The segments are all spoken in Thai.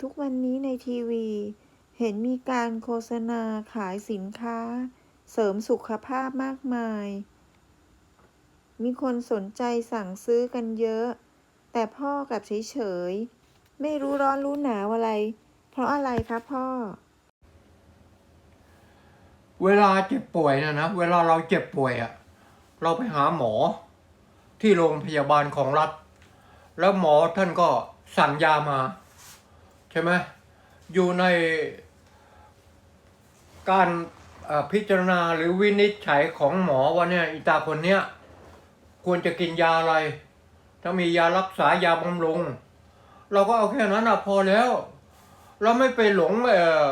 ทุกวันนี้ในทีวี เห็นมีการโฆษณาขายสินค้า เสริมสุขภาพมากมาย มีคนสนใจสั่งซื้อกันเยอะ แต่พ่อกับเฉยๆ ไม่รู้ร้อนรู้หนาวอะไร เพราะอะไรครับพ่อ เวลาเจ็บป่วยนะนะ เวลาเราเจ็บป่วยอะเราไปหาหมอ ที่โรงพยาบาลของรัฐ แล้วหมอท่านก็สั่งยามา ช่ไหมอยู่ในการพิจารณาหรือวินิจฉัยของหมอว่าเนี่ยอีตาคนเนี้ยควรจะกินยาอะไร ถ้ามียารักษายาบำรุง เราก็เอาแค่นั้นอะพอแล้ว เราไม่ไปหลงเอ่อ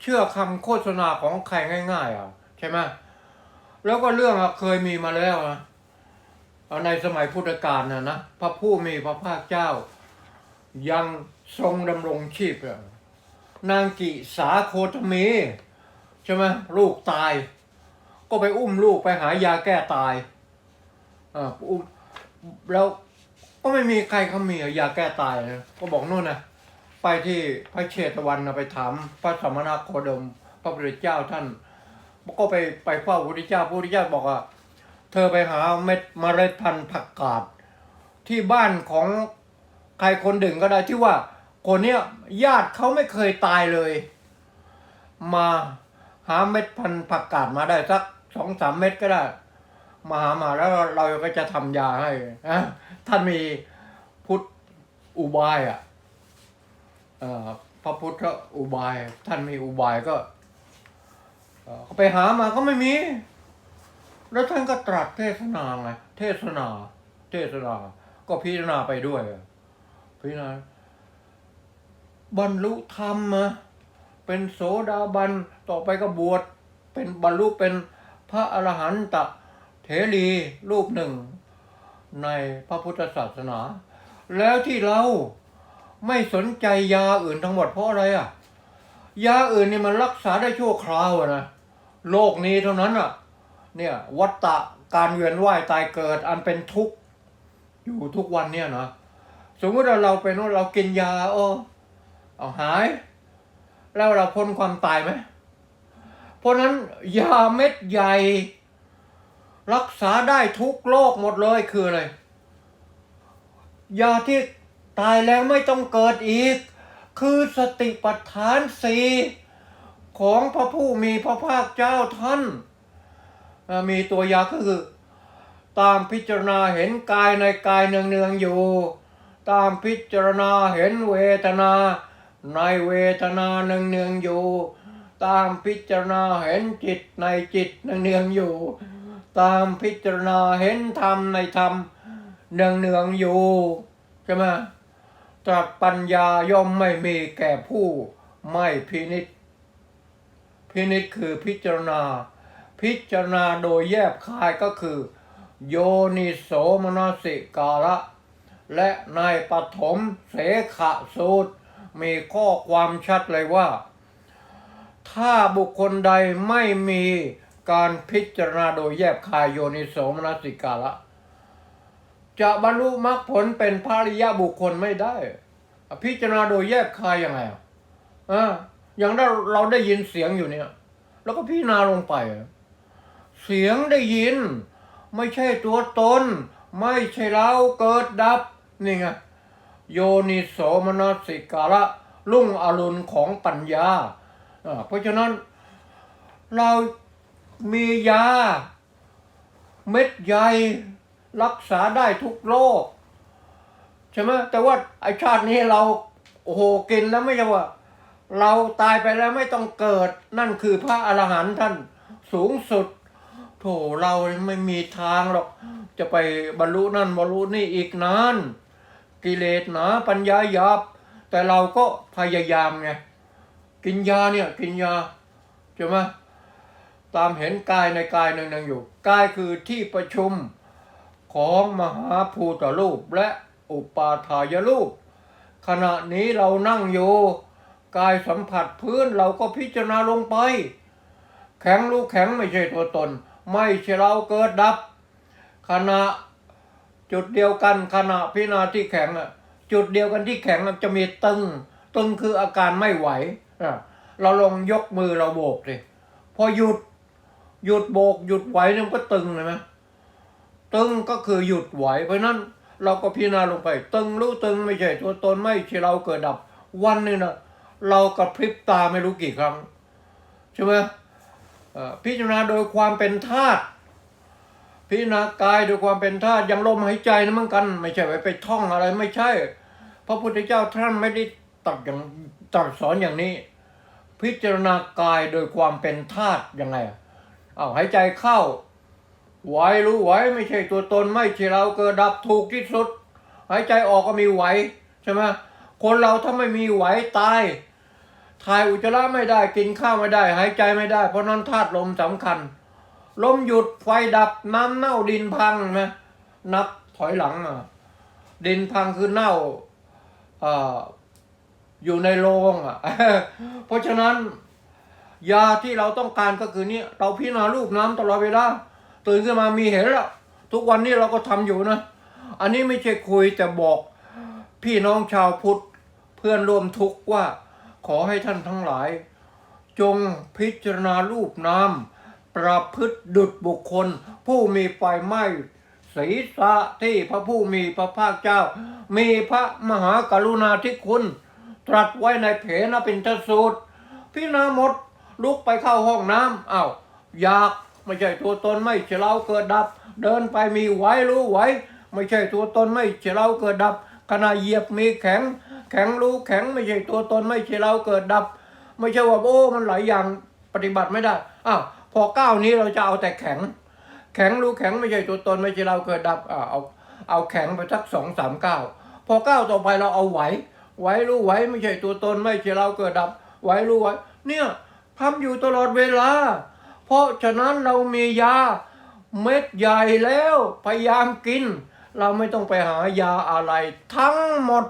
เชื่อคำโฆษณาของใครง่าย ๆอะใช่ไหมแล้วก็เรื่องเคยมีมาแล้วนะในสมัยพุทธกาลนะนะพระผู้มีพระภาคเจ้ายัง ทรงดำรงชีพอะนางกิสาโคตมีใช่ไหมลูกตาย ก็ไปอุ้มลูกไปหายาแก้ตายอ่าอุ้มแล้วก็ไม่มีใครเขามียาแก้ตายนะก็บอกนู่นนะไปที่พระเชตวันนะไปถามพระสมณโคดม พระพุทธเจ้าท่าน ก็ไปไปเฝ้าพระพุทธเจ้าพระพุทธเจ้าบอกว่า เธอไปหาเม็ดเมล็ดพันธุ์ผักกาดที่บ้านของใครคนหนึ่งก็ได้ที่ว่า คนเนี้ยญาติเขาไม่เคยตายเลย มาหาเม็ดพันผักกาดมาได้สักสองสามเม็ดก็ได้ มาหามาแล้วเราก็จะทำยาให้นะท่านมีพุทธอุบายอะพระพุทธอุบาย ท่านมีอุบายก็เขาไปหามาก็ไม่มี แล้วท่านก็ตรัสเทศนาไงเทศนา เทศนา ก็พิจารณาไปด้วยพิจารณา บรรลุธรรมเป็นโสดาบันต่อไปก็บวชเป็นบรรลุเป็นพระอรหันตเถรีรูปหนึ่ง ในพระพุทธศาสนา แล้วที่เราไม่สนใจยาอื่นทั้งหมดเพราะอะไรอะ ยาอื่นนี่มันรักษาได้ชั่วคราวนะโลกนี้เท่านั้นอะ เนี่ยวัฏฏะการเวียนว่ายตายเกิดอันเป็นทุกข์อยู่ทุกวันเนี่ยนะสมมติว่าเราเป็นเรากินยาโอ้ เอาหาย แล้วเราพ้นความตายไหมเพราะนั้นยาเม็ดใหญ่ รักษาได้ทุกโรคหมดเลยคืออะไร ยาที่ตายแล้วไม่ต้องเกิดอีก คือสติปัฏฐานสีของพระผู้มีพระภาคเจ้าท่าน มีตัวยาก็คือ ตามพิจารณาเห็นกายในกายเนืองๆอยู่ ตามพิจารณาเห็นเวทนา ในเวทนาเนืองๆอยู่ ตามพิจารณาเห็นจิตในจิตเนืองๆอยู่ ตามพิจารณาเห็นธรรมในธรรมเนืองๆอยู่ใช่ไหมตรัสปัญญาย่อมไม่มีแก่ผู้ไม่พินิจพินิจคือพิจารณา พิจารณาโดยแยบคายก็คือ โยนิโสมนสิกาละ และในปฐมเสขะสูตร มีข้อความชัดเลยว่า ถ้าบุคคลใดไม่มีการพิจารณาโดยแยบคายโยนิโสมนสิกาละ จะบรรลุมรรคผลเป็นพระอริยบุคคลไม่ได้ พิจารณาโดยแยบคายยังไงอะอ่าอย่างเราเราได้ยินเสียงอยู่เนี่ย แล้วก็พิจารณาลงไป เสียงได้ยิน ไม่ใช่ตัวตน ไม่ใช่เราเกิดดับนี่ไง โยนิโสมนสิกาละลุ่งอรุณของปัญญาอ่าเพราะฉะนั้นเรามียา เม็ดใหญ่รักษาได้ทุกโรคใช่ไหมแต่ว่าไอชาตินี้เราโอ้โหกินแล้วไม่ใช่ว่า เราตายไปแล้วไม่ต้องเกิด นั่นคือพระอรหันต์ท่านสูงสุด โถเราไม่มีทางหรอก จะไปบรรลุนั่นบรรลุนี่อีกนาน กิเลสหนาปัญญาหยาบ แต่เราก็พยายามไงกินยาเนี่ยกินยาใช่ไหมตามเห็นกายในกายหนึ่งอยู่กายคือที่ประชุมของมหาภูตรูปและอุปาทายรูป ขณะนี้เรานั่งอยู่กายสัมผัสพื้นเราก็พิจารณาลงไป แข็งรู้แข็งไม่ใช่ตัวตน ไม่ใช่เราเกิดดับ ขณะ จุดเดียวกันขณะพิจารณาที่แข็งอะจุดเดียวกันที่แข็งจะมีตึง ตึงคืออาการไม่ไหวเราลองยกมือเราโบกสิพอหยุดหยุดโบกหยุดไหวนี่ยมันก็ตึงเลยไหมตึงก็คือหยุดไหว เพราะนั้นเราก็พิจารณาลงไป ตึงรู้ตึงไม่ใช่ตัวตนไม่ใช่เราเกิดดับ วันหนึงนะเรากระพริบตาไม่รู้กี่ครั้งใช่ไหมพิจารณาโดยความเป็นธาตุ พิจารณากายโดยความเป็นธาตุย่างลมหายใจนะเหมือนกัน ไม่ใช่ไปไปท่องอะไรไม่ใช่ พระพุทธเจ้าท่านไม่ได้ตรัสอย่างตรัสสอนอย่างนี้ พิจารณากายโดยความเป็นธาตุยังไงอะเอาหายใจเข้าไหวรู้ไหวไม่ใช่ตัวตนไม่ใช่เราเกิดดับถูกที่สุด หายใจออกก็มีไหวใช่ไหมคนเราถ้าไม่มีไหวตายถ่ายอุจจาระไม่ได้กินข้าวไม่ได้ หายใจไม่ได้ เพราะนั้นธาตุลมสำคัญ ลมหยุดไฟดับน้ำเน่าดินพังนะนับถอยหลังอะดินพังคือเน่าอ่าอยู่ในโรงอะ เพราะฉะนั้น ยาที่เราต้องการก็คือนี่เราพิจารณารูปน้ำตลอดเวลาตื่นขึ้นมามีเห็นล้วทุกวันนี้เราก็ทำอยู่นะ อันนี้ไม่ใช่คุยแต่บอกพี่น้องชาวพุทธเพื่อนร่วมทุกข์ว่า ขอให้ท่านทั้งหลาย จงพิจารณารูปน้ำ ประพฤติดุจบุคคล ผู้มีไฟไหม้ศีรษะที่พระผู้มีพระภาคเจ้า มีพระมหากรุณาธิคุณ ตรัสไว้ในเพนเป็นทสูตร พี่นามดลุกไปเข้าห้องน้ำอ้าวอยากไม่ใช่ตัวตนไม่ใช่เราเกิดดับ เดินไปมีไหวรู้ไหวไม่ใช่ตัวตนไม่ใช่เราเกิดดับขณะเหยียบมีแข็ง แข็งรู้แข็งไม่ใช่ตัวตนไม่ใช่เราเกิดดับ ไม่ใช่ว่าโอ้มันหลายอย่างปฏิบัติไม่ได้อ้าว พอก้าวนี้เราจะเอาแต่แข็ง แข็งรู้แข็งไม่ใช่ตัวตนไม่ใช่เราเกิดดับอ่าเอาเอาแข็งไปสักสองสามก้าวพอก้าวต่อไปเราเอาไหว ไหวรู้ไหวไม่ใช่ตัวตนไม่ใช่เราเกิดดับ ไหวรู้ไหวเนี่ยทำอยู่ตลอดเวลา เพราะฉะนั้นเรามียาเม็ดใหญ่แล้วพยายามกิน เราไม่ต้องไปหายาอะไรทั้งหมด